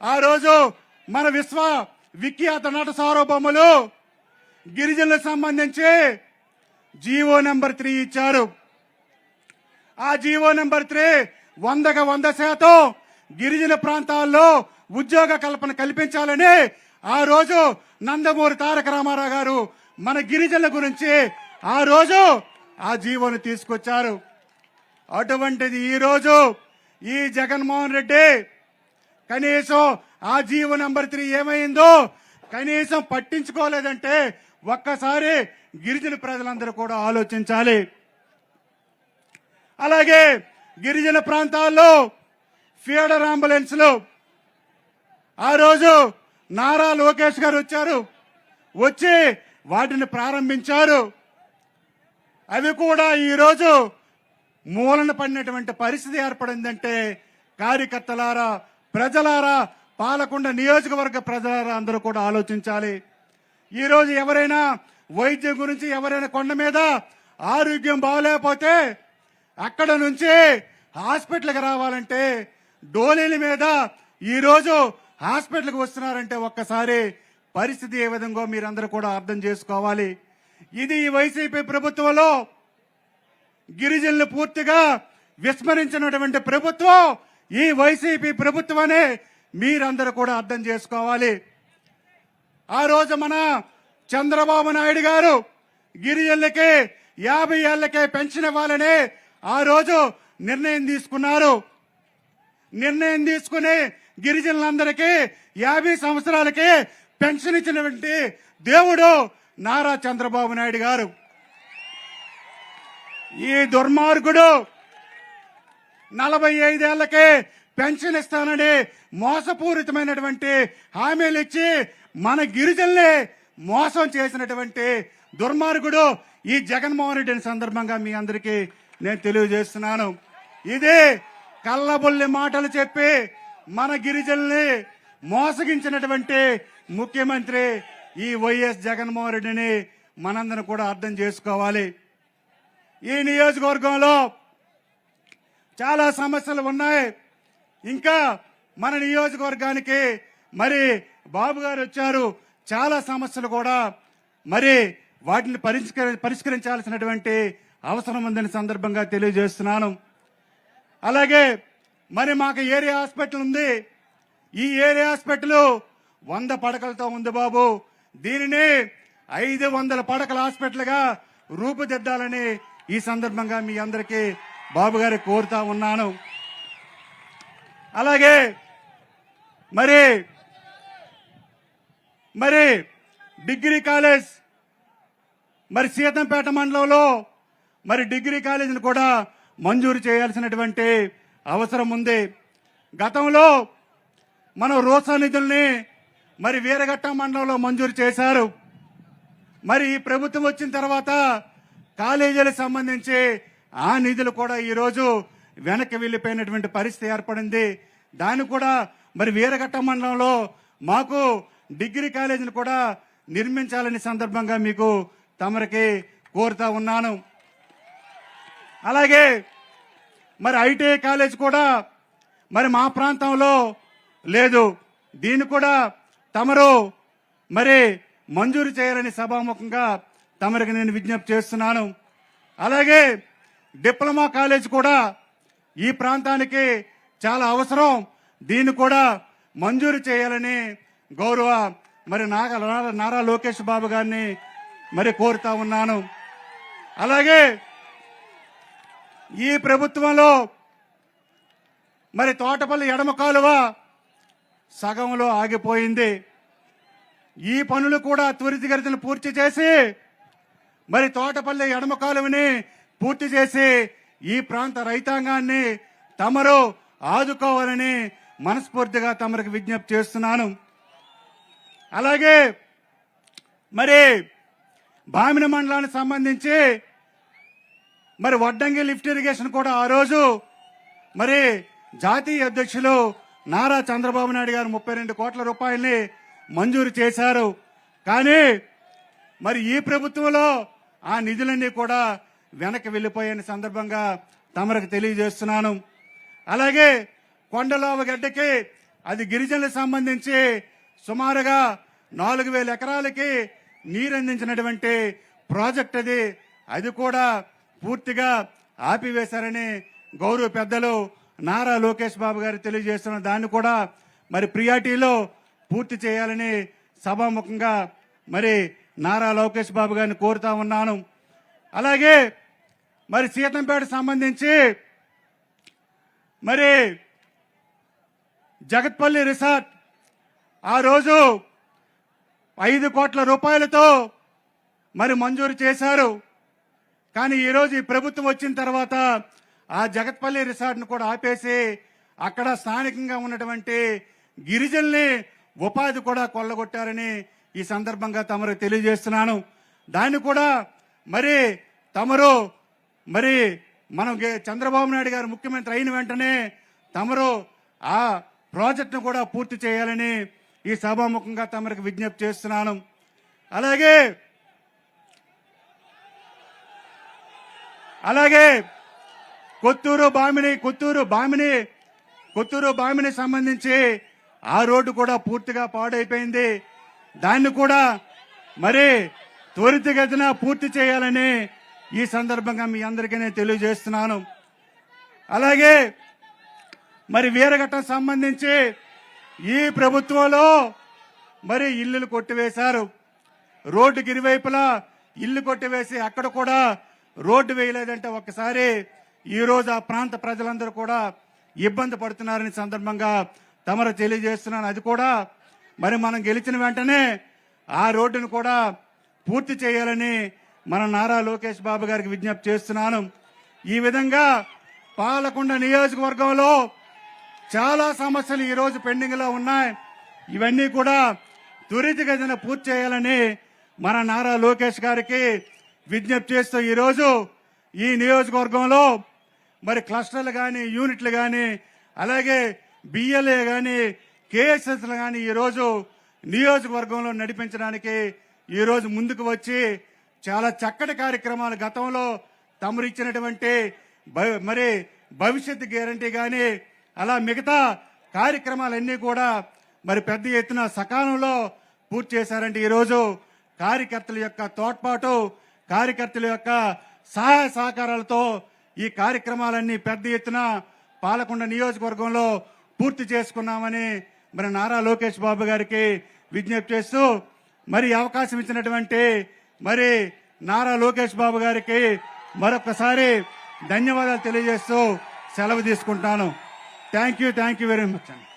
ఆ రోజు మన విశ్వ విఖ్యాత నట సార్వభౌములు గిరిజనులకు సంబంధించి జీవో నెంబర్ త్రీ ఇచ్చారు. ఆ జీవో నెంబర్ త్రీ వందకు వంద శాతం గిరిజన ప్రాంతాల్లో ఉద్యోగ కల్పన కల్పించాలని ఆ రోజు నందమూరి తారక రామారావు గారు మన గిరిజనుల గురించి ఆ రోజు ఆ జీవోను తీసుకొచ్చారు. అటువంటిది ఈ రోజు ఈ జగన్మోహన్ రెడ్డి కనీసం ఆ జీవో నంబర్ త్రీ ఏమైందో కనీసం పట్టించుకోలేదంటే ఒక్కసారి గిరిజన ప్రజలందరూ కూడా ఆలోచించాలి. అలాగే గిరిజన ప్రాంతాల్లో ఫీడర్ అంబులెన్స్లు. ఆ రోజు నారా లోకేష్ గారు వచ్చారు. వచ్చి వాటిని ప్రారంభించారు. అవి కూడా ఈరోజు మూలన పడినటువంటి పరిస్థితి ఏర్పడిందంటే కార్యకర్తలారా ప్రజలారా పాలకొండ నియోజకవర్గ ప్రజలారా అందరూ కూడా ఆలోచించాలి. ఈరోజు ఎవరైనా వైద్యం గురించి ఎవరైనా కొండ మీద ఆరోగ్యం బాగలేకపోతే అక్కడ నుంచి హాస్పిటల్కి రావాలంటే డోలీల మీద ఈరోజు హాస్పిటల్కి వస్తున్నారంటే ఒక్కసారి పరిస్థితి ఏ విధంగా మీరందరూ కూడా అర్థం చేసుకోవాలి. ఇది ఈ వైసీపీ ప్రభుత్వంలో గిరిజనులు పూర్తిగా విస్మరించినటువంటి ప్రభుత్వం. ఈ వైసీపీ ప్రభుత్వమనే మీరందరూ కూడా అర్థం చేసుకోవాలి. ఆ రోజు మన చంద్రబాబు నాయుడు గారు గిరిజనులకి యాభై ఏళ్ళకే పెన్షన్ ఇవ్వాలని ఆ రోజు నిర్ణయం తీసుకున్నారు. నిర్ణయం తీసుకుని గిరిజనులందరికీ యాభై సంవత్సరాలకి పెన్షన్ ఇచ్చినటువంటి దేవుడు నారా చంద్రబాబు నాయుడు గారు. ఈ దుర్మార్గుడు నలభై ఐదేళ్ళకే పెన్షన్ ఇస్తానని మోసపూరితమైనటువంటి హామీలు ఇచ్చి మన గిరిజల్ని మోసం చేసినటువంటి దుర్మార్గుడు ఈ జగన్మోహన్ రెడ్డిని సందర్భంగా మీ అందరికీ నేను తెలియజేస్తున్నాను. ఇది కళ్ళబొల్లి మాటలు చెప్పి మన గిరిజనుల్ని మోసగించినటువంటి ముఖ్యమంత్రి ఈ వైఎస్ జగన్మోహన్ రెడ్డిని మనందరం కూడా అర్థం చేసుకోవాలి. ఈ నియోజకవర్గంలో చాలా సమస్యలు ఉన్నాయి. ఇంకా మన నియోజకవర్గానికి మరి బాబు గారు వచ్చారు. చాలా సమస్యలు కూడా మరి వాటిని పరిష్కరి పరిష్కరించాల్సినటువంటి అవసరం ఉందని సందర్భంగా తెలియజేస్తున్నాను. అలాగే మరి మాకు ఏరియా హాస్పిటల్ ఉంది. ఈ ఏరియా హాస్పిటల్ వంద పడకలతో ఉంది బాబు. దీనిని ఐదు వందల పడకల హాస్పిటల్గా రూపుదిద్దాలని ఈ సందర్భంగా మీ అందరికీ బాబు గారికి కోరుతా ఉన్నాను. అలాగే మరి మరి డిగ్రీ కాలేజ్ మరి సీతంపేట మండలంలో మరి డిగ్రీ కాలేజీని కూడా మంజూరు చేయాల్సినటువంటి అవసరం ఉంది. గతంలో మనం రోసా నిధుల్ని మరి వీరఘట్ట మండలంలో మంజూరు చేశారు. మరి ఈ ప్రభుత్వం వచ్చిన తర్వాత కాలేజీలకు సంబంధించి ఆ నిధులు కూడా ఈరోజు వెనక్కి వెళ్ళిపోయినటువంటి పరిస్థితి ఏర్పడింది. దాన్ని కూడా మరి వీరఘట్ట మండలంలో మాకు డిగ్రీ కాలేజీని కూడా నిర్మించాలని సందర్భంగా మీకు తమరికి కోరుతా ఉన్నాను. అలాగే మరి ఐటీఐ కాలేజ్ కూడా మరి మా ప్రాంతంలో లేదు. దీన్ని కూడా తమరు మరి మంజూరు చేయాలని సభాముఖంగా తమరికి నేను విజ్ఞప్తి చేస్తున్నాను. అలాగే డిప్లొమా కాలేజ్ కూడా ఈ ప్రాంతానికి చాలా అవసరం. దీన్ని కూడా మంజూరు చేయాలని గౌరవ మరి నాగ నారా- లోకేష్ బాబు గారిని మరి కోరుతా ఉన్నాను. అలాగే ఈ ప్రభుత్వంలో మరి తోటపల్లి ఎడమ కాలువ సగంలో ఆగిపోయింది. ఈ పనులు కూడా త్వరితగతిని పూర్తి చేసి మరి తోటపల్లి ఎడమ కాలువని పూర్తి చేసి ఈ ప్రాంత రైతాంగాన్ని తమరు ఆదుకోవాలని మనస్ఫూర్తిగా తమరికి విజ్ఞప్తి చేస్తున్నాను. అలాగే మరి బామిన మండలానికి సంబంధించి మరి వడ్డంగి లిఫ్ట్ ఇరిగేషన్ కూడా ఆ రోజు మరి జాతీయ అధ్యక్షులు నారా చంద్రబాబు నాయుడు గారు ముప్పై రెండు కోట్ల రూపాయల్ని మంజూరు చేశారు. కానీ మరి ఈ ప్రభుత్వంలో ఆ నిధులన్నీ కూడా వెనక్కి వెళ్ళిపోయిన సందర్భంగా తమరకు తెలియజేస్తున్నాను. అలాగే కొండలోవ గడ్డకి అది గిరిజనులకు సంబంధించి సుమారుగా నాలుగు వేల ఎకరాలకి నీరందించినటువంటి ప్రాజెక్ట్ అది. అది కూడా పూర్తిగా ఆపివేశారని గౌరవ పెద్దలు నారా లోకేష్ బాబు గారు తెలియజేస్తున్న దాన్ని కూడా మరి ప్రియాటీలో పూర్తి చేయాలని సభాముఖంగా మరి నారా లోకేష్ బాబు గారిని కోరుతా ఉన్నాను. అలాగే మరి సీతంపేట సంబంధించి మరి జగత్పల్లి రిసార్ట్ ఆ రోజు ఐదు కోట్ల రూపాయలతో మరి మంజూరు చేశారు. కానీ ఈరోజు ఈ ప్రభుత్వం వచ్చిన తర్వాత ఆ జగత్పల్లి రిసార్ట్ను కూడా ఆపేసి అక్కడ స్థానికంగా ఉన్నటువంటి గిరిజనుల్ని ఉపాధి కూడా కొల్లగొట్టారని ఈ సందర్భంగా తమరు తెలియజేస్తున్నాను. దాన్ని కూడా మరి తమరు మరి మనం చంద్రబాబు నాయుడు గారు ముఖ్యమంత్రి అయిన వెంటనే తమరు ఆ ప్రాజెక్టును కూడా పూర్తి చేయాలని ఈ సభాముఖంగా తమరికి విజ్ఞప్తి చేస్తున్నాను. అలాగే అలాగే కొత్తూరు బామిని కొత్తూరు బామిని కొత్తూరు బామిని సంబంధించి ఆ రోడ్డు కూడా పూర్తిగా పాడైపోయింది. దాన్ని కూడా మరి త్వరితగతిన పూర్తి చేయాలని ఈ సందర్భంగా మీ అందరికీ నేను తెలియజేస్తున్నాను. అలాగే మరి వీరఘట్టం సంబంధించి ఈ ప్రభుత్వంలో మరి ఇల్లులు కొట్టివేశారు. రోడ్డుకి ఇరువైపులా ఇల్లు కొట్టివేసి అక్కడ కూడా రోడ్డు వేయలేదంటే ఒక్కసారి ఈ రోజు ఆ ప్రాంత ప్రజలందరూ కూడా ఇబ్బంది పడుతున్నారని సందర్భంగా తమరు తెలియజేస్తున్నాను. అది కూడా మరి మనం గెలిచిన వెంటనే ఆ రోడ్డును కూడా పూర్తి చేయాలని మన నారా లోకేష్ బాబు గారికి విజ్ఞప్తి చేస్తున్నాను. ఈ విధంగా పాలకొండ నియోజకవర్గంలో చాలా సమస్యలు ఈరోజు పెండింగ్లో పెండింగ్లో ఉన్నాయి. ఇవన్నీ కూడా త్వరితగతిన పూర్తి చేయాలని మన నారా లోకేష్ గారికి విజ్ఞప్తి చేస్తూ ఈ రోజు ఈ నియోజకవర్గంలో మరి క్లస్టర్లు కానీ యూనిట్లు కానీ అలాగే బిఎల్ఏ కానీ కేఎస్ఎస్లు కానీ ఈ రోజు నియోజకవర్గంలో నడిపించడానికి ఈరోజు ముందుకు వచ్చి చాలా చక్కటి కార్యక్రమాలు గతంలో తమరు ఇచ్చినటువంటి భ- మరి భవిష్యత్ గ్యారంటీ కానీ అలా మిగతా కార్యక్రమాలన్నీ కూడా మరి పెద్ద ఎత్తున సకాలంలో పూర్తి చేశారంటే ఈరోజు కార్యకర్తల యొక్క తోడ్పాటు కార్యకర్తల యొక్క సహాయ సహకారాలతో ఈ కార్యక్రమాలన్నీ పెద్ద ఎత్తున పాలకొండ నియోజకవర్గంలో పూర్తి చేసుకున్నామని మరి నారా లోకేష్ బాబు గారికి విజ్ఞప్తి చేస్తూ మరి అవకాశం ఇచ్చినటువంటి మరి నారా లోకేష్ బాబు గారికి మరొకసారి ధన్యవాదాలు తెలియజేస్తూ సెలవు తీసుకుంటాను. Thank you thank you very much అండి